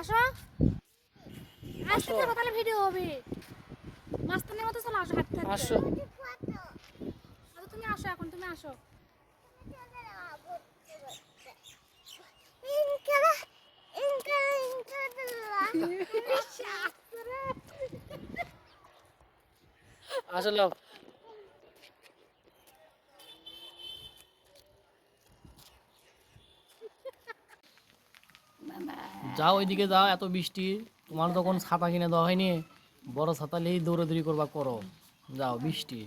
আসো। আসতে থাকো তাহলে ভিডিও হবে। মাস্তানের মতো চলো আসো হাঁটতে হাঁটতে। আসো। আচ্ছা, তুমি আসো এখন তুমি আসো। আসলে যাও ওইদিকে যাও, এত বৃষ্টি। তোমার তখন ছাতা কিনে দেওয়া হয়নি। বড় ছাতা নিয়েই দৌড়াদৌড়ি করবা, করো। যাও, বৃষ্টি।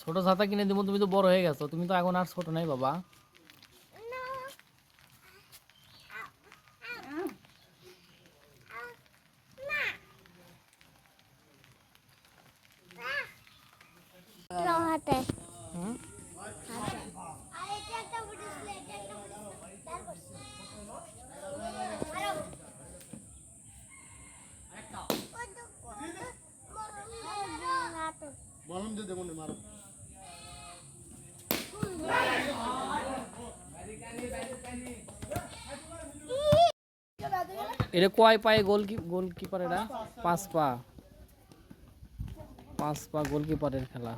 ছোট ছাতা কিনে দেবো, তুমি তো বড় হয়ে গেছো। তুমি তো এখন আর ছোট নাই, বাবা। বললাম যে দেখুন মারো এটা কয় পায়ে গোল গোলকিপার এটা? পাঁচ পা। পাঁচ পা গোলকিপারের খেলা।